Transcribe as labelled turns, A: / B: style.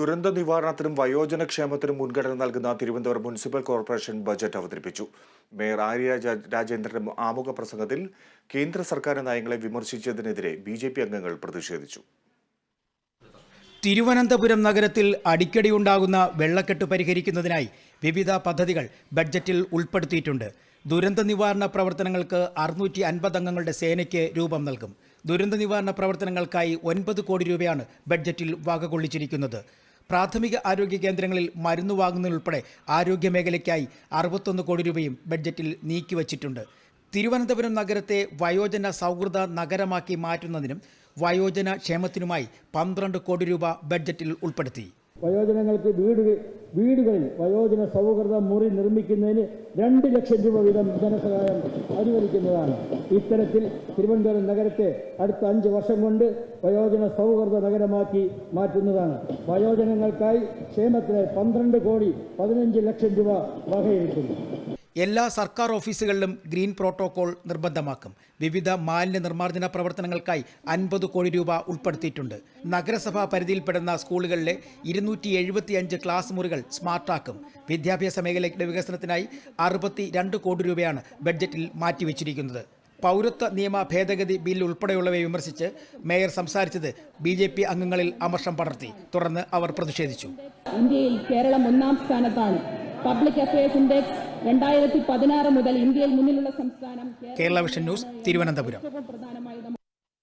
A: ദുരന്ത നിവാരണത്തിനും വയോജനക്ഷേമത്തിനും മുൻഗണന നൽകുന്ന തിരുവനന്തപുരം മുനിസിപ്പൽ കോർപ്പറേഷൻ ബജറ്റ് അവതരിപ്പിച്ചു. മേയർ ആര്യ രാജ- രാജേന്ദ്രന്റെ ആമുഖ പ്രസംഗത്തിൽ കേന്ദ്ര സർക്കാർ നയങ്ങളെ വിമർശിച്ചതിനെതിരെ ബി ജെ പി അംഗങ്ങൾ പ്രതിഷേധിച്ചു.
B: തിരുവനന്തപുരം നഗരത്തിൽ അടിക്കടി ഉണ്ടാകുന്ന വെള്ളക്കെട്ട് പരിഹരിക്കുന്നതിനായി വിവിധ പദ്ധതികൾ ബഡ്ജറ്റിൽ ഉൾപ്പെടുത്തിയിട്ടുണ്ട്. ദുരന്ത നിവാരണ പ്രവർത്തനങ്ങൾക്ക് അറുന്നൂറ്റി അൻപത് അംഗങ്ങളുടെ സേനയ്ക്ക് രൂപം നൽകും. ദുരന്ത നിവാരണ പ്രവർത്തനങ്ങൾക്കായി ഒൻപത് കോടി രൂപയാണ് ബഡ്ജറ്റിൽ വകകൊള്ളിച്ചിരിക്കുന്നത്. പ്രാഥമിക ആരോഗ്യ കേന്ദ്രങ്ങളിൽ മരുന്ന് വാങ്ങുന്നതിനുൾപ്പെടെ ആരോഗ്യ മേഖലയ്ക്കായി അറുപത്തൊന്ന് കോടി രൂപയും ബഡ്ജറ്റിൽ നീക്കിവച്ചിട്ടുണ്ട് തിരുവനന്തപുരം നഗരത്തെ വയോജന സൗഹൃദ നഗരമാക്കി മാറ്റുന്നതിനും വയോജന ക്ഷേമത്തിനുമായി പന്ത്രണ്ട് കോടി രൂപ ബഡ്ജറ്റിൽ ഉൾപ്പെടുത്തി.
C: വയോജനങ്ങൾക്ക് വീട് വീടുകളിൽ വയോജന സൗഹൃദ മുറി നിർമ്മിക്കുന്നതിന് രണ്ട് ലക്ഷം രൂപ വീതം ധനസഹായം അനുവദിക്കുന്നതാണ്. ഇത്തരത്തിൽ തിരുവനന്തപുരം നഗരത്തെ അടുത്ത അഞ്ച് വർഷം കൊണ്ട് വയോജന സൗഹൃദ നഗരമാക്കി മാറ്റുന്നതാണ്. വയോജനങ്ങൾക്കായി ക്ഷേമത്തിന് പന്ത്രണ്ട് കോടി പതിനഞ്ച് ലക്ഷം രൂപ വകയിരുത്തുന്നു.
B: എല്ലാ സർക്കാർ ഓഫീസുകളിലും ഗ്രീൻ പ്രോട്ടോകോൾ നിർബന്ധമാക്കും. വിവിധ മാലിന്യ നിർമ്മാർജന പ്രവർത്തനങ്ങൾക്കായി അൻപത് കോടി രൂപ ഉൾപ്പെടുത്തിയിട്ടുണ്ട്. നഗരസഭാ പരിധിയിൽപ്പെടുന്ന സ്കൂളുകളിലെ ഇരുന്നൂറ്റി എഴുപത്തിയഞ്ച് ക്ലാസ് മുറികൾ സ്മാർട്ടാക്കും. വിദ്യാഭ്യാസ മേഖലയുടെ വികസനത്തിനായി അറുപത്തി രണ്ട് കോടി രൂപയാണ് ബഡ്ജറ്റിൽ മാറ്റിവെച്ചിരിക്കുന്നത്. പൗരത്വ നിയമ ഭേദഗതി ബിൽ ഉൾപ്പെടെയുള്ളവയെ വിമർശിച്ച് മേയർ സംസാരിച്ചത് ബി ജെ പി അംഗങ്ങളിൽ അമർഷം പടർത്തി. തുടർന്ന് അവർ പ്രതിഷേധിച്ചു.
D: ഇന്ത്യയിൽ കേരളം ഒന്നാം സ്ഥാനത്താണ്. പബ്ലിക് അഫയേഴ്സ് ഇൻഡെക്സ് രണ്ടായിരത്തി പതിനാറ് മുതൽ ഇന്ത്യയിൽ മുന്നിലുള്ള സംസ്ഥാനം
B: കേരള വിഷൻ ന്യൂസ് തിരുവനന്തപുരം.